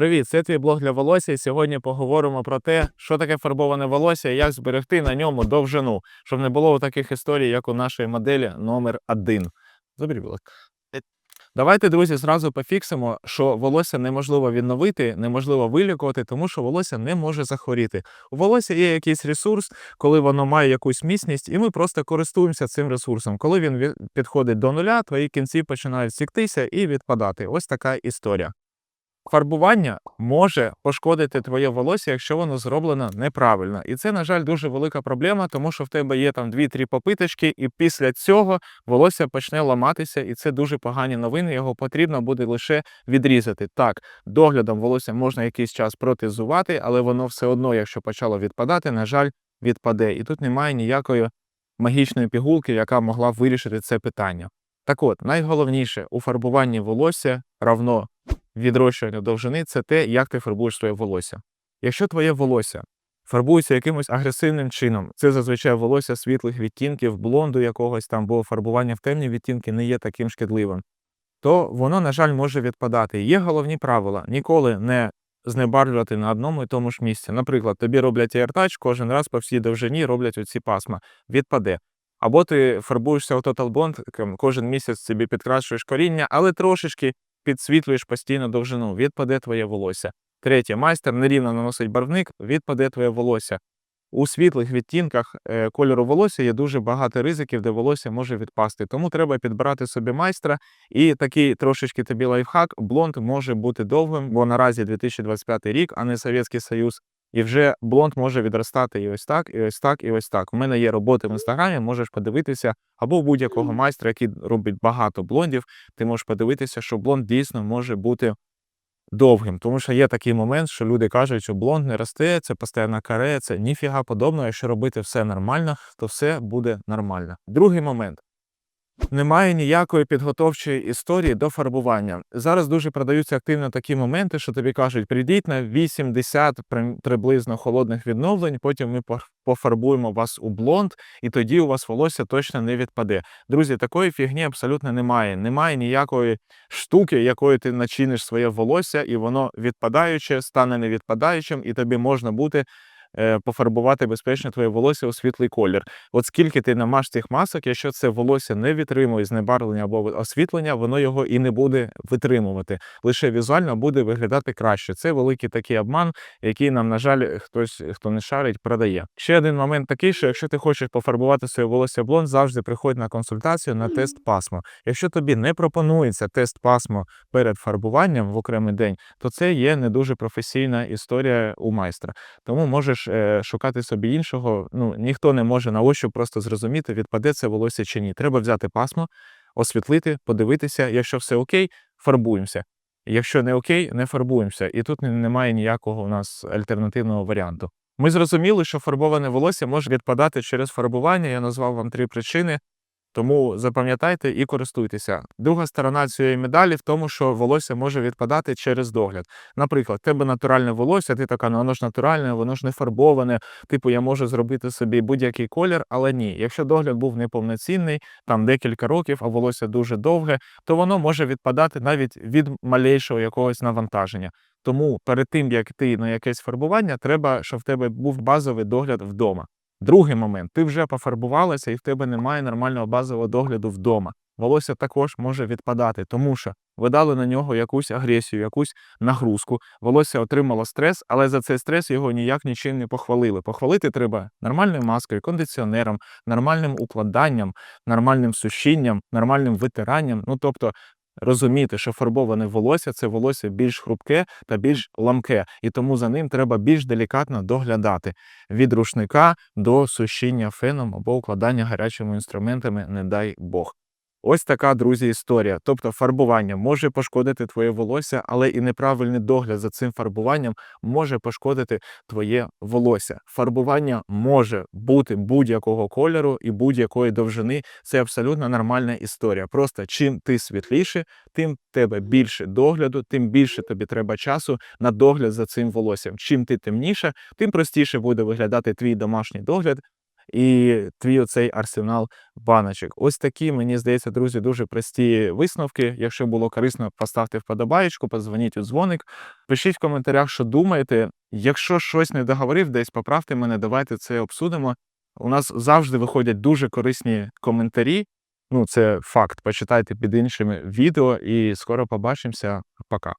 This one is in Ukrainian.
Привіт, це твій блог для волосся. І сьогодні поговоримо про те, що таке фарбоване волосся і як зберегти на ньому довжину, щоб не було таких історій, як у нашої моделі номер 1 Заберіть, будь ласка. Давайте, друзі, зразу пофіксимо, що волосся неможливо відновити, неможливо вилікувати, тому що волосся не може захворіти. У волосся є якийсь ресурс, коли воно має якусь міцність, і ми просто користуємося цим ресурсом. Коли він ві- підходить до нуля, твої кінці починають сіктися і відпадати. Ось така історія. Фарбування може пошкодити твоє волосся, якщо воно зроблено неправильно. І це, на жаль, дуже велика проблема, тому що в тебе є там 2-3 попиточки, і після цього волосся почне ламатися, і це дуже погані новини. Його потрібно буде лише відрізати. Так, доглядом волосся можна якийсь час протезувати, але воно все одно, якщо почало відпадати, на жаль, відпаде. І тут немає ніякої магічної пігулки, яка могла вирішити це питання. Так от, найголовніше у фарбуванні волосся равно відрощування довжини це те, як ти фарбуєш своє волосся. Якщо твоє волосся фарбується якимось агресивним чином, це зазвичай волосся світлих відтінків, блонду якогось там, бо фарбування в темні відтінки не є таким шкідливим, то воно, на жаль, може відпадати. Є головні правила: ніколи не знебарвлювати на одному і тому ж місці. Наприклад, тобі роблять AirTouch, кожен раз по всій довжині роблять оці пасма. Відпаде. Або ти фарбуєшся у Total Bond, кожен місяць собі підкрашуєш коріння, але трошечки підсвітлюєш постійно довжину, відпаде твоє волосся. Третє, майстер нерівно наносить барвник, відпаде твоє волосся. У світлих відтінках е, кольору волосся є дуже багато ризиків, де волосся може відпасти. Тому треба підбирати собі майстра. І такий трошечки тобі лайфхак, блонд може бути довгим, бо наразі 2025 рік, а не Совєтський Союз. І вже блонд може відростати і ось так, і ось так, і ось так. У мене є роботи в інстаграмі, можеш подивитися, або у будь-якого майстра, який робить багато блондів, ти можеш подивитися, що блонд дійсно може бути довгим. Тому що є такий момент, що люди кажуть, що блонд не росте, це постійна каре, це ніфіга подобного. Якщо робити все нормально, то все буде нормально. Другий момент. Немає ніякої підготовчої історії до фарбування. Зараз дуже продаються активно такі моменти, що тобі кажуть, прийдіть на 80 при- приблизно холодних відновлень, потім ми пофарбуємо вас у блонд, і тоді у вас волосся точно не відпаде. Друзі, такої фігні абсолютно немає. Немає ніякої штуки, якою ти начиниш своє волосся, і воно відпадаюче, стане невідпадаючим, і тобі можна бути. Е, Пофарбувати безпечно твоє волосся у світлий колір. От скільки ти намаш цих масок, якщо це волосся не витримує знебарвлення або освітлення, воно його і не буде витримувати. Лише візуально буде виглядати краще. Це великий такий обман, який нам, на жаль, хтось, хто не шарить, продає. Ще один момент такий, що якщо ти хочеш пофарбувати своє волосся блонд, завжди приходь на консультацію на тест пасмо. Якщо тобі не пропонується тест пасмо перед фарбуванням в окремий день, то це є не дуже професійна історія у майстра. Тому можеш е, шукати собі іншого. Ну ніхто не може на ощупь просто зрозуміти, відпаде це волосся чи ні. Треба взяти пасмо, освітлити, подивитися. Якщо все окей, фарбуємося. Якщо не окей, не фарбуємося. І тут немає ніякого у нас альтернативного варіанту. Ми зрозуміли, що фарбоване волосся може відпадати через фарбування. Я назвав вам три причини. Тому запам'ятайте і користуйтеся. Друга сторона цієї медалі в тому, що волосся може відпадати через догляд. Наприклад, тебе натуральне волосся, ти така, ну воно ж натуральне, воно ж не фарбоване. Типу, я можу зробити собі будь-який колір, але ні. Якщо догляд був неповноцінний, там декілька років, а волосся дуже довге, то воно може відпадати навіть від малейшого якогось навантаження. Тому перед тим як ти на якесь фарбування, треба, щоб в тебе був базовий догляд вдома. Другий момент, ти вже пофарбувалася і в тебе немає нормального базового догляду вдома. Волосся також може відпадати, тому що ви дали на нього якусь агресію, якусь нагрузку. Волосся отримало стрес, але за цей стрес його ніяк нічим не похвалили. Похвалити треба нормальною маскою, кондиціонером, нормальним укладанням, нормальним сушінням, нормальним витиранням. Ну тобто розуміти, що фарбоване волосся це волосся більш хрупке та більш ламке, і тому за ним треба більш делікатно доглядати від рушника до сушіння феном або укладання гарячими інструментами, не дай Бог. Ось така, друзі, історія. Тобто фарбування може пошкодити твоє волосся, але і неправильний догляд за цим фарбуванням може пошкодити твоє волосся. Фарбування може бути будь-якого кольору і будь-якої довжини. Це абсолютно нормальна історія. Просто чим ти світліше, тим тебе більше догляду, тим більше тобі треба часу на догляд за цим волоссям. Чим ти темніше, тим простіше буде виглядати твій домашній догляд. І твій оцей арсенал баночок. Ось такі, мені здається, друзі, дуже прості висновки. Якщо було корисно, поставте вподобаєчку, подзвоніть у дзвоник. Пишіть в коментарях, що думаєте. Якщо щось не договорив, десь поправте мене, давайте це обсудимо. У нас завжди виходять дуже корисні коментарі. Ну, це факт. Почитайте під іншими відео і скоро побачимося. Пока.